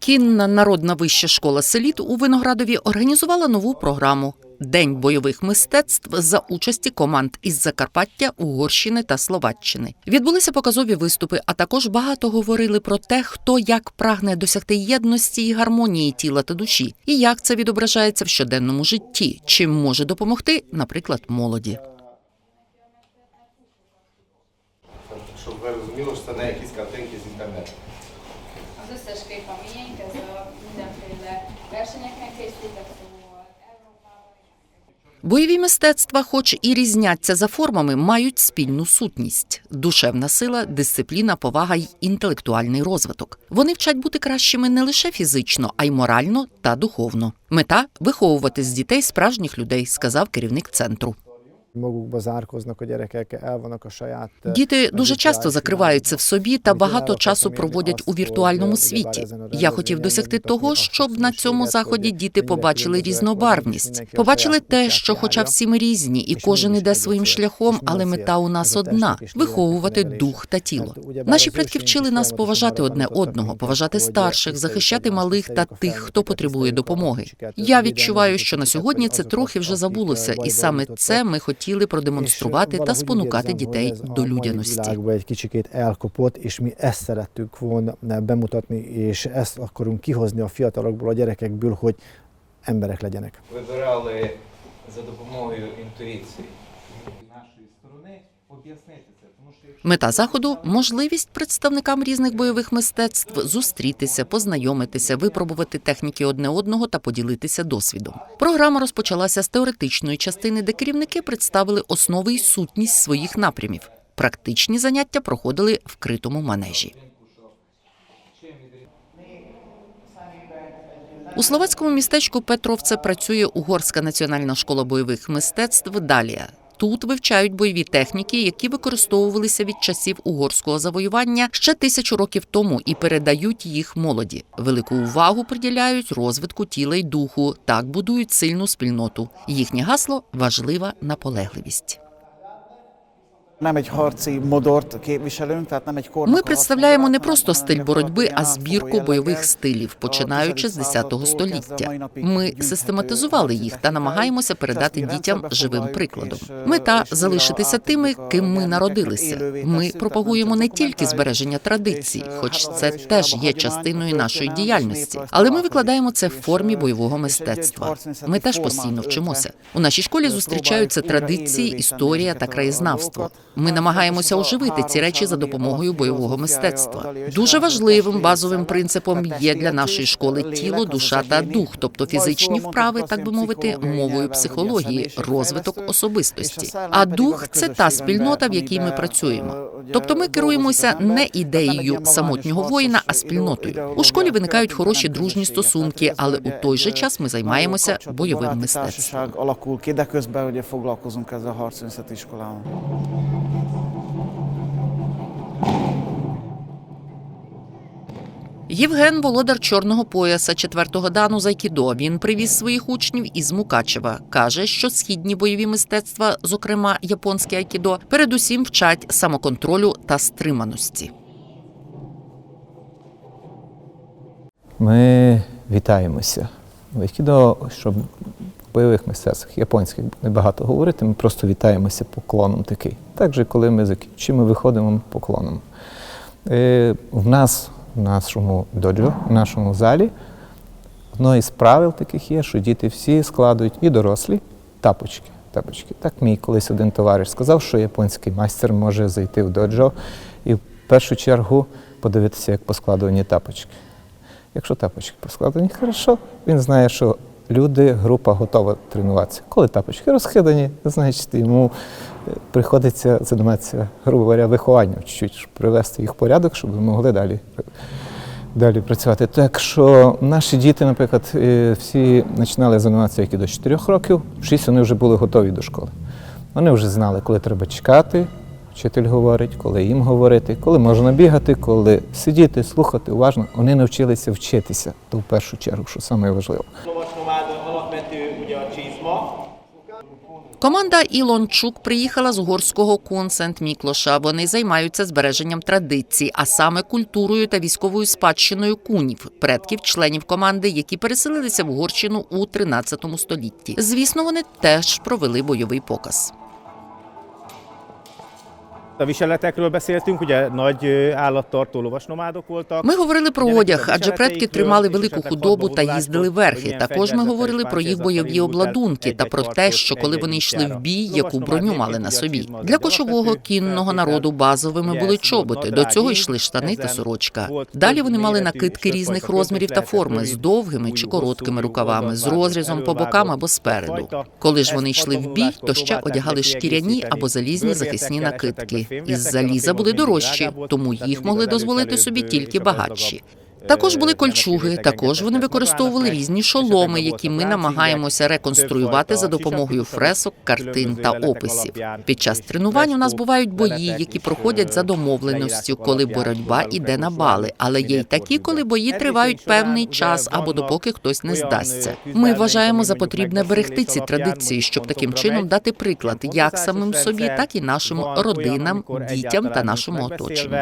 Кінна народна вища школа селіт у Виноградові організувала нову програму День бойових мистецтв за участі команд із Закарпаття, Угорщини та Словаччини. Відбулися показові виступи, а також багато говорили про те, хто як прагне досягти єдності і гармонії тіла та душі, і як це відображається в щоденному житті, чим може допомогти, наприклад, молоді. Щоб ви розуміли, що це не якісь картинки з інтернету. Összes kép a miénk, ez a mindenféle versenyeken készültek. Бойові мистецтва, хоч і різняться за формами, мають спільну сутність: душевна сила, дисципліна, повага й інтелектуальний розвиток. Вони вчать бути кращими не лише фізично, а й морально та духовно. Мета виховувати з дітей справжніх людей, сказав керівник центру. Magukba zárkoznak a gyerekek, el vannak a saját... е, Діти дуже часто закриваються в собі та багато часу проводять у віртуальному світі. Я хотів досягти того, щоб на цьому заході діти побачили різнобарвність, побачили те, що, хоча всі ми різні, і кожен іде своїм шляхом, але мета у нас одна виховувати дух та тіло. Наші предки вчили нас поважати одне одного, поважати старших, захищати малих та тих, хто потребує допомоги. Я відчуваю, що на сьогодні це трохи вже забулося, і саме це ми хотіли продемонструвати та спонукати дітей до людяності. Вибирали за допомогою інтуїції. Нашої сторони об'яснити Мета заходу можливість представникам різних бойових мистецтв зустрітися, познайомитися, випробувати техніки одне одного та поділитися досвідом. Програма розпочалася з теоретичної частини, де керівники представили основи й сутність своїх напрямів. Практичні заняття проходили в критому манежі. У словацькому містечку Петровце працює Угорська національна школа бойових мистецтв Далія. Тут вивчають бойові техніки, які використовувалися від часів угорського завоювання ще тисячу років тому, і передають їх молоді. Велику увагу приділяють розвитку тіла й духу. Так будують сильну спільноту. Їхнє гасло важлива наполегливість. Nem egy harci modort képviselünk, tehát nem egy Ми представляємо не просто стиль боротьби, а збірку бойових стилів, починаючи з 10 10 століття. Ми систематизували їх та намагаємося передати дітям живим прикладом. Мета залишитися тими, ким ми народилися. Ми пропагуємо не тільки збереження традицій, хоч це теж є частиною нашої діяльності, але ми викладаємо це в формі бойового мистецтва. Ми теж постійно вчимося. У нашій школі зустрічаються традиції, історія та краєзнавство. Ми намагаємося оживити ці речі за допомогою бойового мистецтва. Дуже важливим базовим принципом є для нашої школи тіло, душа та дух, тобто фізичні вправи, так би мовити, мовою психології, розвиток особистості. А дух це та спільнота, в якій ми працюємо. Тобто ми керуємося не ідеєю самотнього воїна, а спільнотою. У школі виникають хороші дружні стосунки, але у той же час ми займаємося бойовим мистецтвом. Євген володар чорного пояса четвертого дану з айкідо. Він привіз своїх учнів із Мукачева. каже, що східні бойові мистецтва, зокрема японське айкідо, передусім вчать самоконтролю та стриманості. Ми вітаємося. В Айкідо, щоб бойових мистецтвах японських небагато говорити, ми просто вітаємося поклоном такий. Так же, коли ми закінчимо, виходимо поклоном. Е, в нас, в нашому доджо, в нашому залі, одно із правил таких є, що діти всі складують і дорослі тапочки. Тапочки. Так мій колись один товариш сказав, що японський майстер може зайти в доджо і в першу чергу подивитися, як поскладувані тапочки. Якщо тапочки поскладені хорошо, він знає, що люди, група готова тренуватися. Коли тапочки розхидані, значить йому е, приходиться займатися, грубо говоря, вихованням чуть-чуть, щоб привести їх в порядок, щоб ви могли далі, далі працювати. Так що наші діти, наприклад, е, всі починали займатися які до 4 років, в 6 вони вже були готові до школи. Вони вже знали, коли треба чекати, вчитель говорить, коли їм говорити, коли можна бігати, коли сидіти, слухати уважно. Вони навчилися вчитися, то в першу чергу, що найважливіше. Команда Ілончук приїхала з горського кун Сент Міклоша. Вони займаються збереженням традицій, а саме культурою та військовою спадщиною кунів, предків членів команди, які переселилися в Угорщину у 13 столітті. Звісно, вони теж провели бойовий показ. A viseletekről beszéltünk, ugye nagy állattartó lovasnomádok voltak. Ми говорили про одяг, адже предки тримали велику худобу та їздили верхи. Також ми говорили про їх бойові обладунки та про те, що коли вони йшли в бій, яку броню мали на собі. Для кочового кінного народу базовими були чоботи. До цього йшли штани та сорочка. Далі вони мали накидки різних розмірів та форми з довгими чи короткими рукавами, з розрізом по бокам або спереду. Коли ж вони йшли в бій, то ще одягали шкіряні або залізні захисні накидки. Із заліза були дорожчі, тому їх могли дозволити собі тільки багатші. Також були кольчуги. Також вони використовували різні шоломи, які ми намагаємося реконструювати за допомогою фресок, картин та описів. Під час тренувань у нас бувають бої, які проходять за домовленістю, коли боротьба іде на бали. Але є й такі, коли бої тривають певний час або допоки хтось не здасться. Ми вважаємо за потрібне берегти ці традиції, щоб таким чином дати приклад як самим собі, так і нашим родинам, дітям та нашому оточенню.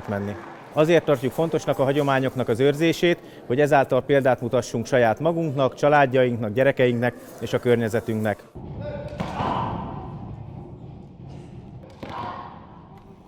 Szokott menni. Azért tartjuk fontosnak a hagyományoknak az őrzését, hogy ezáltal példát mutassunk saját magunknak, családjainknak, gyerekeinknek és a környezetünknek.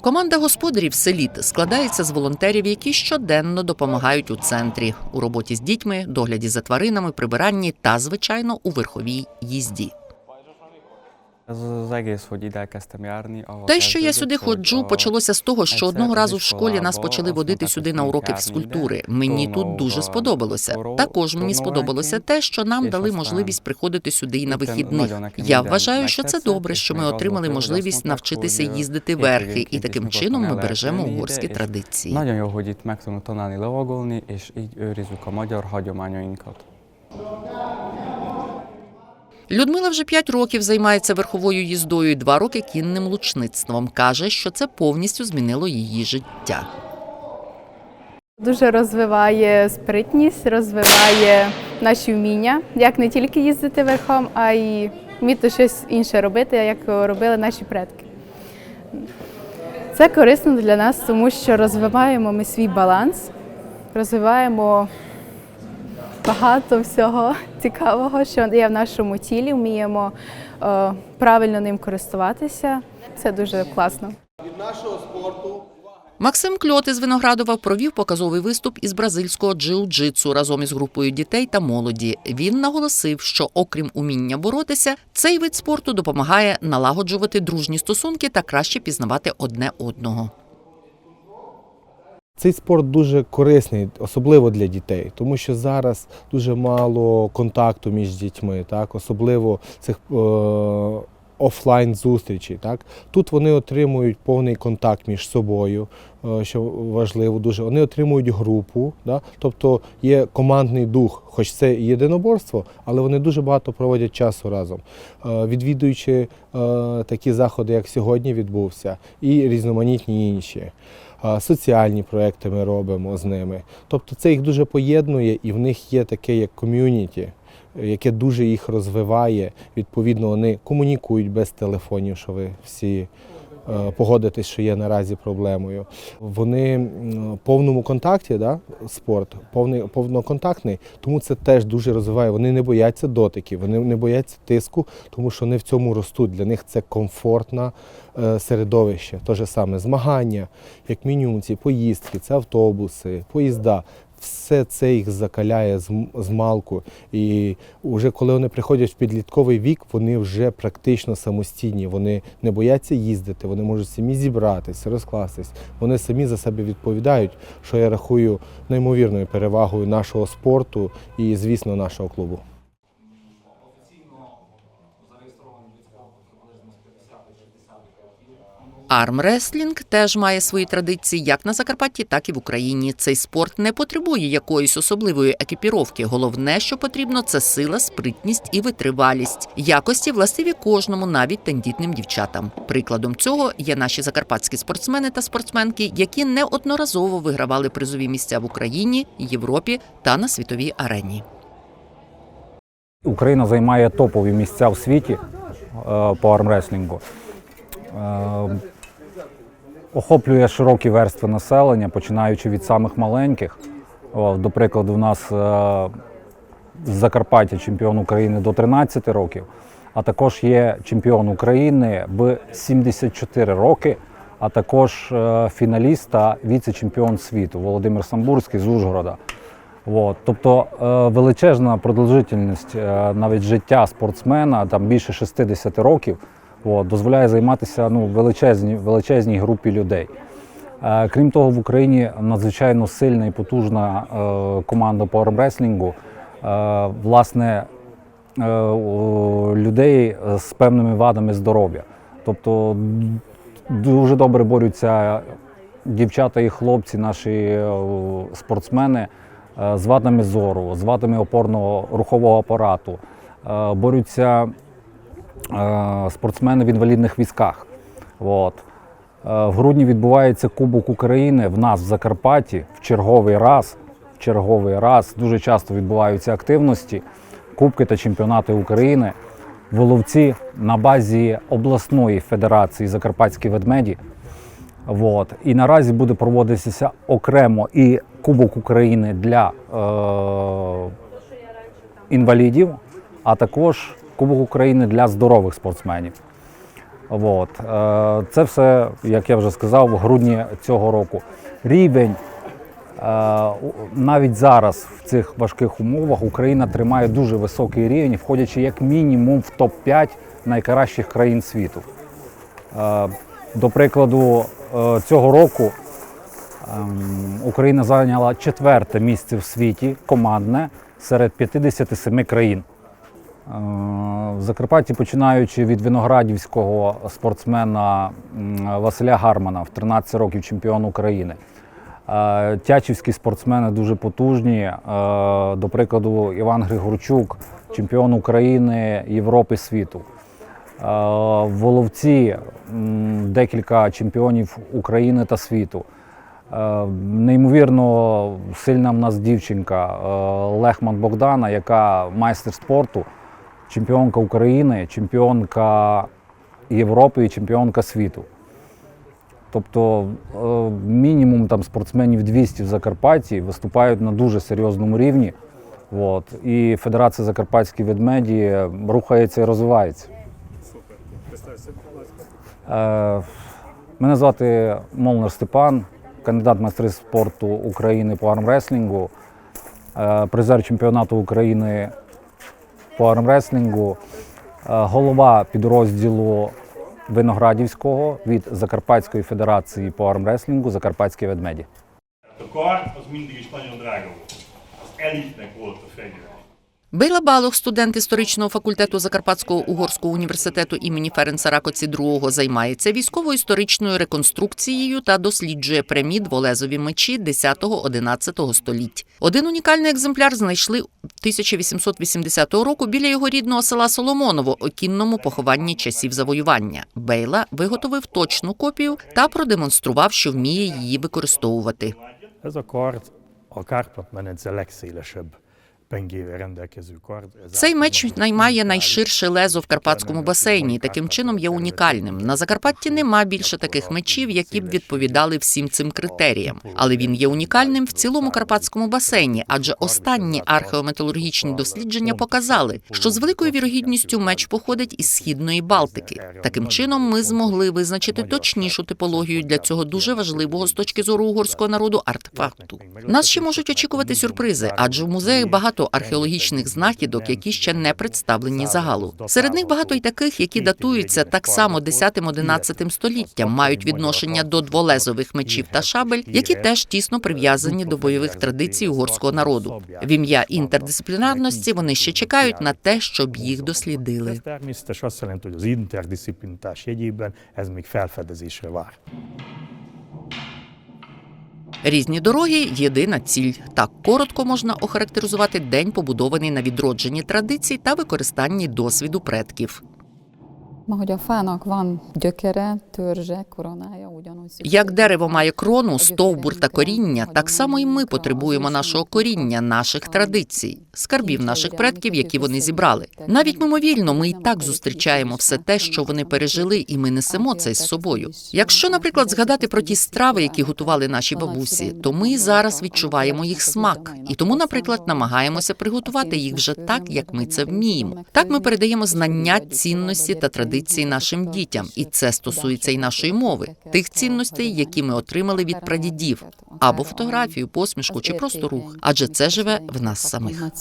Команда господарів селіт складається з волонтерів, які щоденно допомагають у центрі у роботі з дітьми, догляді за тваринами, прибиранні та, звичайно, у верховій їзді. Те, що я сюди ходжу, почалося з того, що одного разу в школі нас почали водити сюди на уроки фізкультури. Мені тут дуже сподобалося. Також мені сподобалося те, що нам дали можливість приходити сюди і на вихідних. Я вважаю, що це добре, що ми отримали можливість навчитися їздити верхи, і таким чином ми бережемо угорські традиції. Nagyon jó, hogy itt meg tudunk tanulni lovagolni, és így őrizzük a magyar hagyományainkat. Людмила вже п'ять років займається верховою їздою і два роки кінним лучництвом. каже, що це повністю змінило її життя. Дуже розвиває спритність, розвиває наші вміння, як не тільки їздити верхом, а й вміти щось інше робити, як робили наші предки. Це корисно для нас, тому що розвиваємо ми свій баланс, розвиваємо багато всього цікавого, що є в нашому тілі, вміємо е, правильно ним користуватися. Це дуже класно. Від нашого спорту. Максим Кльот із Виноградова провів показовий виступ із бразильського джиу-джитсу разом із групою дітей та молоді. Він наголосив, що окрім уміння боротися, цей вид спорту допомагає налагоджувати дружні стосунки та краще пізнавати одне одного. Цей спорт дуже корисний, особливо для дітей, тому що зараз дуже мало контакту між дітьми, так особливо цих е, офлайн зустрічей. Так тут вони отримують повний контакт між собою, що важливо дуже. Вони отримують групу, да? тобто є командний дух, хоч це і єдиноборство, але вони дуже багато проводять часу разом, Е, відвідуючи е, такі заходи, як сьогодні відбувся, і різноманітні інші. Соціальні проекти ми робимо з ними. Тобто це їх дуже поєднує, і в них є таке як ком'юніті, яке дуже їх розвиває. Відповідно, вони комунікують без телефонів, що ви всі е, погодитесь, що є наразі проблемою. Вони в повному контакті, да, спорт, повний, повноконтактний, тому це теж дуже розвиває. Вони не бояться дотиків, вони не бояться тиску, тому що вони в цьому ростуть. Для них це комфортне е, середовище. Те же саме змагання, як мінімум ці поїздки, це автобуси, поїзда. Все це їх закаляє з, малку. І вже коли вони приходять в підлітковий вік, вони вже практично самостійні. Вони не бояться їздити, вони можуть самі зібратися, розкластись. Вони самі за себе відповідають, що я рахую неймовірною перевагою нашого спорту і, звісно, нашого клубу. Армреслінг теж має свої традиції як на Закарпатті, так і в Україні. Цей спорт не потребує якоїсь особливої екіпіровки. Головне, що потрібно, це сила, спритність і витривалість. Якості властиві кожному, навіть тендітним дівчатам. Прикладом цього є наші закарпатські спортсмени та спортсменки, які неодноразово вигравали призові місця в Україні, Європі та на світовій арені. Україна займає топові місця в світі е, по армреслінгу. Охоплює широкі верстви населення, починаючи від самих маленьких. До прикладу, у нас е, з Закарпаття чемпіон України до 13 років, а також є чемпіон України в 74 роки, а також е, фіналіст та віце-чемпіон світу Володимир Самбурський з Ужгорода. От, тобто е, величезна продовжительність е, навіть життя спортсмена, там більше 60 років, от, дозволяє займатися ну, величезній, величезній групі людей. Е, Крім того, в Україні надзвичайно сильна і потужна е, команда по армреслінгу. Е, Власне, е, людей з певними вадами здоров'я. Тобто дуже добре борються дівчата і хлопці, наші е, спортсмени е, з вадами зору, з вадами опорно-рухового апарату. Е, Борються спортсмени в інвалідних візках. От. Е, В грудні відбувається Кубок України в нас в Закарпатті в черговий раз. В черговий раз дуже часто відбуваються активності, кубки та чемпіонати України. Воловці на базі обласної федерації Закарпатські ведмеді. От. І наразі буде проводитися окремо і Кубок України для е- інвалідів, а також Кубок України для здорових спортсменів. От. Е, Це все, як я вже сказав, в грудні цього року. Рівень е, навіть зараз в цих важких умовах Україна тримає дуже високий рівень, входячи як мінімум в топ-5 найкращих країн світу. Е, До прикладу, цього року ем, Україна зайняла четверте місце в світі командне серед 57 країн. Е, В Закарпатті, починаючи від виноградівського спортсмена Василя Гармана, в 13 років чемпіон України. Е, Тячівські спортсмени дуже потужні. Е, До прикладу, Іван Григорчук, чемпіон України, Європи, світу. Воловці, декілька чемпіонів України та світу. Неймовірно сильна в нас дівчинка Лехман Богдана, яка майстер спорту, чемпіонка України, чемпіонка Європи і чемпіонка світу. Тобто е, мінімум там спортсменів 200 в Закарпатті виступають на дуже серйозному рівні. От. І Федерація Закарпатські ведмеді рухається і розвивається. Е, Мене звати Молнар Степан, кандидат майстри спорту України по армреслінгу, е, призер чемпіонату України по армреслінгу, е, голова підрозділу Виноградівського від Закарпатської федерації по армреслінгу Закарпатські ведмеді. A kar az mindig is nagyon drága. Бейла Балох, студент історичного факультету Закарпатського угорського університету імені Ференца Ракоці II, займається військово-історичною реконструкцією та досліджує прямі дволезові мечі 10-11 століть. Один унікальний екземпляр знайшли 1880 року біля його рідного села Соломоново у кінному похованні часів завоювання. Бейла виготовив точну копію та продемонстрував, що вміє її використовувати. Legszélesebb pengével rendelkező kard. Цей меч наймає найширше лезо в карпатському басейні. таким чином є унікальним. На Закарпатті нема більше таких мечів, які б відповідали всім цим критеріям. Але він є унікальним в цілому карпатському басейні, адже останні археометалургічні дослідження показали, що з великою вірогідністю меч походить із східної Балтики. Таким чином, ми змогли визначити точнішу типологію для цього дуже важливого з точки зору угорського народу артефакту. Нас ще можуть очікувати сюрпризи, адже в музеях багато археологічних знахідок, які ще не представлені загалу. Серед них багато й таких, які датуються так само 10-11 століттям, мають відношення до дволезових мечів та шабель, які теж тісно прив'язані до бойових традицій угорського народу. В ім'я інтердисциплінарності вони ще чекають на те, щоб їх дослідили. Természetes azt jelenti, hogy az vár. Різні дороги єдина ціль. Так коротко можна охарактеризувати день, побудований на відродженні традицій та використанні досвіду предків. Як дерево має крону, стовбур та коріння, так само і ми потребуємо нашого коріння, наших традицій, скарбів наших предків, які вони зібрали. Навіть мимовільно, ми і так зустрічаємо все те, що вони пережили, і ми несемо це з собою. Якщо, наприклад, згадати про ті страви, які готували наші бабусі, то ми зараз відчуваємо їх смак, і тому, наприклад, намагаємося приготувати їх вже так, як ми це вміємо. Так ми передаємо знання, цінності та традиції нашим дітям, і це стосується і нашої мови, тих цінностей, які ми отримали від прадідів, або фотографію, посмішку чи просто рух, адже це живе в нас самих.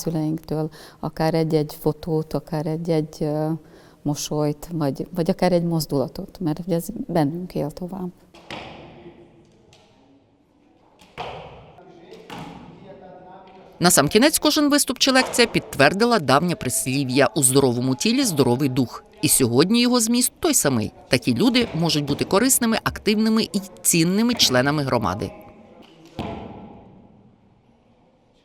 Mosolyt, vagy, vagy akár egy. Насамкінець кожен виступ чи лекція підтвердила давнє прислів'я у здоровому тілі здоровий дух. І сьогодні його зміст той самий. Такі люди можуть бути корисними, активними і цінними членами громади.